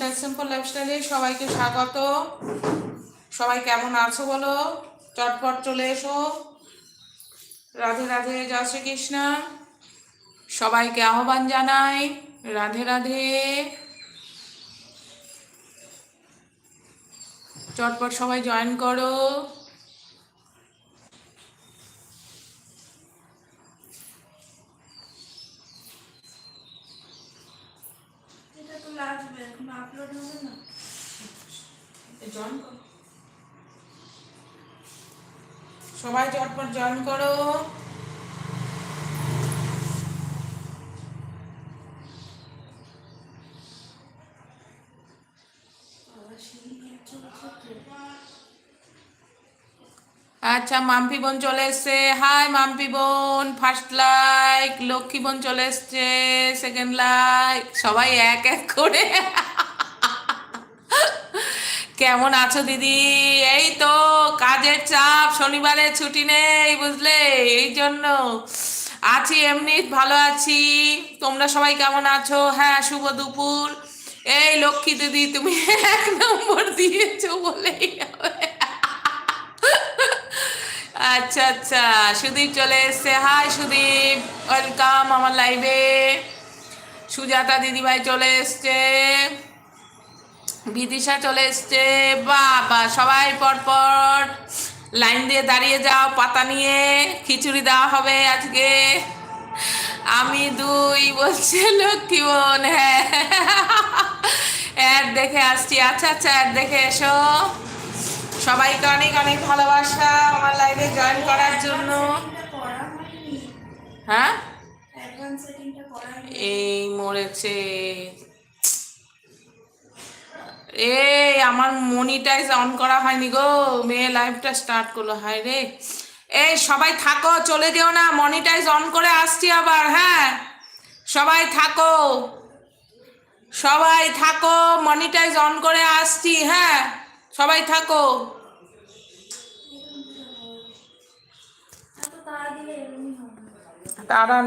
Namita simple লাইফস্টাইলে সবাইকে স্বাগত। সবাই কেমন আছো বলো? চটপট চলে এসো। রাধে রাধে, জয় শ্রীকৃষ্ণ। সবাইকে আহ্বান জানাই। রাধে রাধে। চটপট সবাই জয়েন করো। লাগবে এখন আপলোড হবে না। জয়েন করো। সবাই চটপট জয়েন করো। আবার সেই চলছে আচ্ছা মাম্পি বোন চলে এসছে। হাই, মাম্পি বোন। ফার্স্ট লাইক লক্ষ্মী বোন চলে এসছে। সেকেন্ড লাইক সবাই এক এক করে। কেমন আছো দিদি? এই তো, কাজের চাপ, শনিবারে ছুটি নেই, বুঝলে? এই জন্য আছি এমনি, ভালো আছি। তোমরা সবাই কেমন আছো? হ্যাঁ শুভ দুপুর। এই লক্ষ্মী দিদি, তুমি এক নম্বর দিয়েছ বলেই হবে আচ্ছা আচ্ছা। সুদীপ চলে এসছে। হাই সুদীপ। ওয়েলকাম আমার লাইভে সুজাতা দিদিভাই চলে এসছে। বিদিশা চলে এসছে। বাবা, সবাই পরপর লাইন দিয়ে দাঁড়িয়ে যাও, পাতা নিয়ে। খিচুড়ি দেওয়া হবে আজকে। আমি দুই বলছে লক্ষ্মী বোন হ্যাঁ। অ্যাড দেখে আসছি। আচ্ছা আচ্ছা অ্যাড দেখে এসো। সবাইকে অনেক অনেক ভালোবাসা আমার লাইভে জয়েন করার জন্য। হ্যাঁ? এই মরেছে। এই, আমার মনিটাইজ অন করা হয়নি গো। মেয়ে লাইভটা স্টার্ট করল, হায় রে। এই, সবাই থাকো, চলে যেও না মনিটাইজ অন করে আসছি আবার হ্যাঁ? সবাই থাকো। সবাই থাকো মনিটাইজ অন করে আসছি হ্যাঁ? সবাই থাকো। তারা না